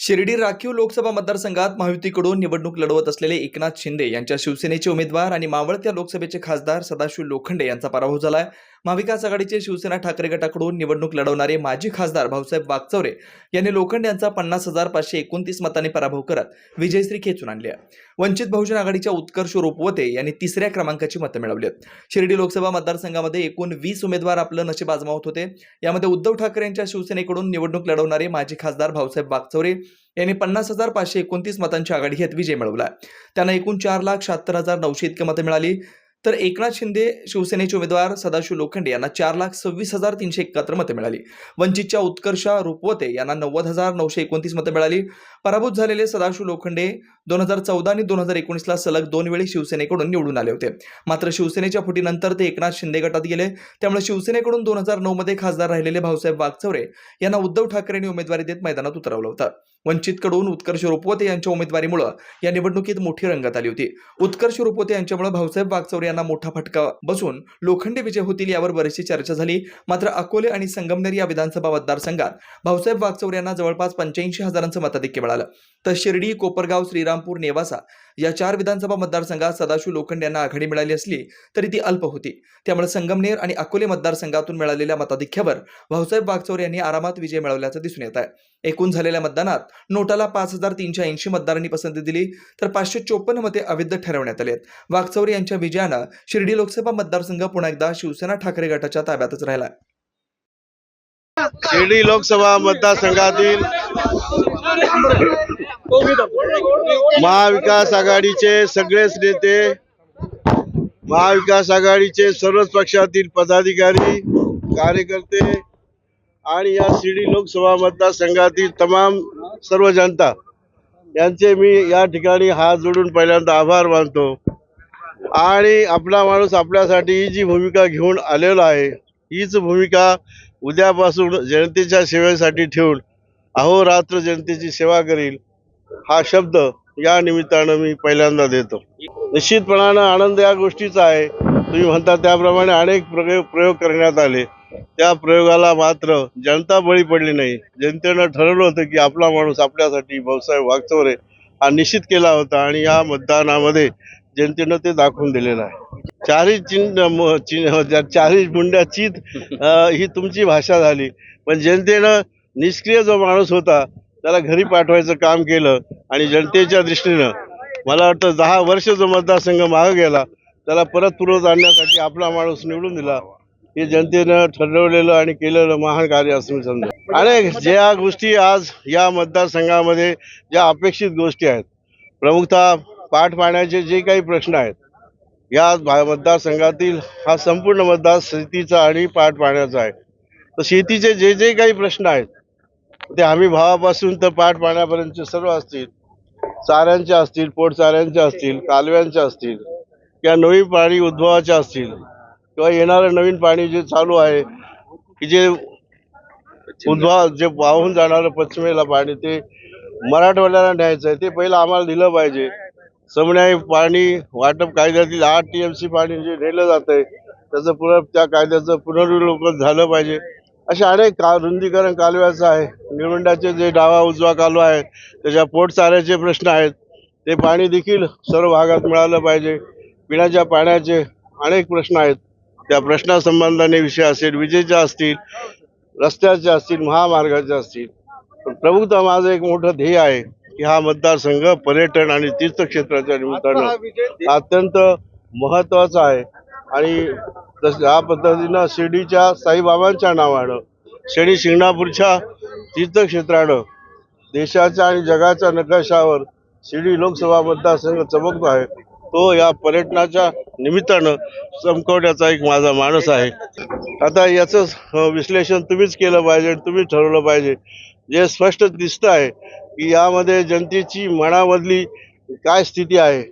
शिर्डी राखीव लोकसभा मतदारसंघात महायुतीकडून निवडणूक लढवत असलेले एकनाथ शिंदे यांच्या शिवसेनेचे उमेदवार आणि मावळत्या लोकसभेचे खासदार सदाशिव लोखंडे यांचा पराभव झालाय. महाविकास आघाडीचे शिवसेना ठाकरे गटाकडून निवडणूक लढवणारे माजी खासदार भाऊसाहेब वागचौरे यांनी लोखंड यांचा पन्नास हजार पाचशे एकोणतीस मतांनी पराभव करत विजयश्री खेचून आणली. आहे वंचित बहुजन आघाडीच्या उत्कर्ष रोपवते यांनी तिसऱ्या क्रमांकाची मतं मिळवली आहेत. शिर्डी लोकसभा मतदारसंघामध्ये एकूण वीस उमेदवार आपलं नशीब आजमावत होते. यामध्ये उद्धव ठाकरे यांच्या शिवसेनेकडून निवडणूक लढवणारे माजी खासदार भाऊसाहेब वागचौरे यांनी पन्नास हजार पाचशे एकोणतीस मतांची आघाडी घेत विजय मिळवला. त्यांना एकूण चार लाख शहात्तर हजार नऊशे इतकी मतं मिळाली. तर एकनाथ शिंदे शिवसेनेचे उमेदवार सदाशिव लोखंडे यांना चार लाख सव्वीस हजार तीनशे एकाहत्तर मतं मिळाली. वंचितच्या उत्कर्षा रुपवते यांना नव्वद हजार नऊशे एकोणतीस मतं मिळाली. पराभूत झालेले सदाशिव लोखंडे दोन हजार चौदा आणि दोन हजार एकोणीसला सलग दोन वेळी शिवसेनेकडून निवडून आले होते. मात्र शिवसेनेच्या फुटीनंतर ते एकनाथ शिंदे गटात गेले. त्यामुळे शिवसेनेकडून दोन हजार नऊमध्ये खासदार राहिलेले भाऊसाहेब वागचौरे यांना उद्धव ठाकरेंनी उमेदवारी देत मैदानात उतरवलं होतं. वंचितकडून उत्कर्ष रुपवते यांच्या उमेदवारीमुळे या निवडणुकीत मोठी रंगत आली होती. उत्कर्ष रुपवते यांच्यामुळे भाऊसाहेब वागचौरे यांना मोठा फटका बसून लोखंडी विजय होतील यावर बरीचशी चर्चा झाली. मात्र अकोले आणि संगमनेर या विधानसभा मतदारसंघात भाऊसाहेब वागचौरे यांना जवळपास पंच्याऐंशी हजारांचं मताधिक्य मिळालं. तर शिर्डी कोपरगाव श्रीरामपूर नेवासा या चार विधानसभा मतदारसंघात सदाशिव लोखंड यांना आघाडी मिळाली असली तरी ती अल्प होती. त्यामुळे संगमनेर आणि अकोले मतदारसंघातून मिळालेल्या मताधिक्यावर भाऊसाहेब वागचौरे यांनी आरामात विजय मिळवल्याचं दिसून येत आहे. एकूण झालेल्या मतदानात नोटाला पाच हजार तीनशे ऐंशी मतदारांनी पसंती दिली तर पाचशे चोपन्न मते अवैध ठरवण्यात आले वाघचौरे यांच्या विजयानं शिर्डी लोकसभा मतदारसंघ पुन्हा एकदा शिवसेना ठाकरे गटाच्या ताब्यातच राहिला. शिर्डी लोकसभा मतदारसंघातील महाविकास आघाडीचे सगळेच नेते महाविकास आघाडीचे सर्वच पक्षातील पदाधिकारी कार्यकर्ते आणि या शिर्डी लोकसभा मतदारसंघातील तमाम सर्व जनता यांचे मी या ठिकाणी हात जोडून पहिल्यांदा आभार मानतो. आणि आपला माणूस आपल्यासाठी ही जी भूमिका घेऊन आलेला आहे हीच भूमिका उद्यापासून जनतेच्या सेवेसाठी ठेवून अहोरात्र जनतेची सेवा करील हा शब्द या निमित्तानं मी पहिल्यांदा देतो. निश्चितपणानं आनंद या गोष्टीचा आहे. तुम्ही म्हणता त्याप्रमाणे अनेक प्रयोग प्रयोग करण्यात आले. त्या प्रयोगाला मात्र जनता बळी पडली नाही. जनतेनं ठरवलं होतं की आपला माणूस आपल्यासाठी भाऊसाहेब वागचोरे हा निश्चित केला होता आणि या मतदानामध्ये जनतेनं ते दाखवून दिलेलं आहे. चारही चिन्ह चिन्ह चारही मुंड्या चित ही तुमची भाषा झाली. पण जनतेनं निष्क्रिय जो माणूस होता त्याला घरी पाठवायचं काम केलं आणि जनतेच्या दृष्टीनं मला वाटतं दहा वर्ष जो मतदारसंघ मागं गेला त्याला परत पुरवत आणण्यासाठी आपला माणूस निवडून दिला. हे जनतेनं ठरवलेलं आणि केलेलं महान कार्य असं मी समजा. आणि ज्या गोष्टी आज या मतदारसंघामध्ये ज्या अपेक्षित गोष्टी आहेत प्रमुखतः पाठ पाण्याचे जे काही प्रश्न आहेत या भा- मतदारसंघातील हा संपूर्ण मतदार शेतीचा आणि पाठ पाण्याचा आहे. तर शेतीचे जे जे काही प्रश्न आहेत ते हमी भावापासून तर पाठ पाण्यापर्यंतचे सर्व असतील चाऱ्यांचे असतील पोटचाऱ्यांचे असतील कालव्यांचे असतील किंवा नवी पाणी उद्भवाचे असतील किंवा येणारं नवीन पाणी जे चालू आहे की जे उद्वा जे वाहून जाणारं पश्चिमेला पाणी ते मराठवाड्याला न्यायचं आहे. ते पहिलं आम्हाला दिलं पाहिजे. समन्याय पाणी वाटप कायद्यातील आठ टी एम सी पाणी जे नेलं जात आहे त्याचं पुनर त्या कायद्याचं पुनर्विलोकन झालं पाहिजे. असे अनेक का रुंदीकरण कालव्याचं आहे. निळवंडाचे जे डावा उजवा कालवा आहे त्याच्या पोटचाऱ्याचे प्रश्न आहेत. ते पाणी देखील सर्व भागात मिळालं पाहिजे. पिण्याच्या पाण्याचे अनेक प्रश्न आहेत. त्या प्रश्नासंबंधाने विषय असेल विजेचे असतील रस्त्याचे असतील महामार्गाचे असतील. पण प्रमुखतः माझं एक मोठं ध्येय आहे की हा मतदारसंघ पर्यटन आणि तीर्थक्षेत्राच्या निमित्तानं अत्यंत महत्त्वाचा आहे. आणि तस या पद्धतीनं शिर्डीच्या साईबाबांच्या नावानं शनी शिंगणापूरच्या तीर्थक्षेत्रानं देशाच्या आणि जगाच्या नकाशावर शिर्डी लोकसभा मतदारसंघ चमकतो आहे. तो या पर्यटनाच्या निमित्तानं चमकवण्याचा एक माझा माणूस आहे. आता याचं विश्लेषण तुम्हीच केलं पाहिजे आणि तुम्हीच ठरवलं पाहिजे. जे स्पष्ट दिसतं आहे की यामध्ये जनतेची मनामधली काय स्थिती आहे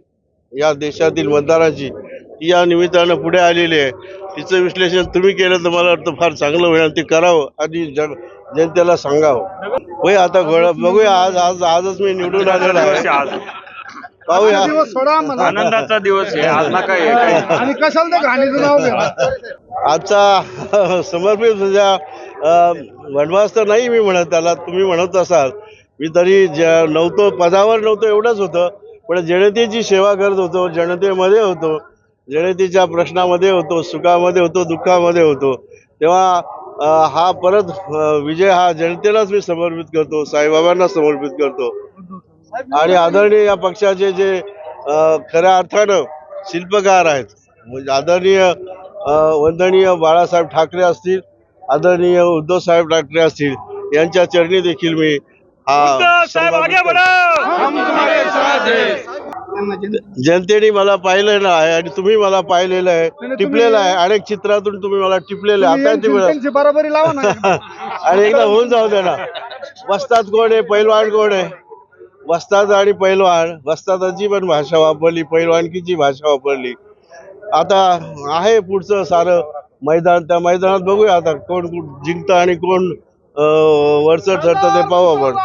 या देशातील मतदाराची ती या निमित्तानं पुढे आलेली आहे. तिचं विश्लेषण तुम्ही केलं तर मला वाटतं फार चांगलं होईल आणि ते करावं आणि जन जनतेला सांगावं. होय आता गोळा बघूया आज आज आजच मी निवडून आलेलो आहे. आज पाहूया. दिवस सोडा मला आनंदाचा दिवस आहे. आज नका काही. आणि कशाला ते घाणीचं नाव आजचा समर्पित म्हणजे अं, वनवास तर नाही मी म्हणत त्याला तुम्ही म्हणत असाल. मी तरी ज नव्हतो पदावर नव्हतो एवढंच होतं. पण जनतेची सेवा करत होतो जनतेमध्ये होतो. जनतेच्या प्रश्नामध्ये होतो सुखामध्ये होतो दुःखामध्ये होतो. तेव्हा अं, हा परत अं, विजय हा जनतेलाच मी समर्पित करतो साईबाबांना समर्पित करतो. आणि आदरणीय या पक्षाचे जे खऱ्या अर्थानं शिल्पकार आहेत म्हणजे आदरणीय वंदनीय बाळासाहेब ठाकरे असतील आदरणीय उद्धव साहेब ठाकरे असतील यांच्या चरणी देखील मी हा साहेब आगे समर्पित बढो! जनतेने मला पाहिलेलं आहे आणि तुम्ही मला पाहिलेलं आहे टिपलेलं आहे. अनेक चित्रातून तुम्ही मला टिपलेलं आहे. आता बरोबरी लावा आणि एकदा होऊन जाऊ दे ना. वस्तात कोण आहे? पैलवान कोण आहे? वस्ताद आणि पैलवान वस्तादाची पण भाषा वापरली पैलवानकीची भाषा वापरली. आता आहे पुढचं सारं मैदान त्या मैदानात बघूया आता कोण जिंकतं आणि कोण अं, वरचं ठरतं ते पाहू आपण.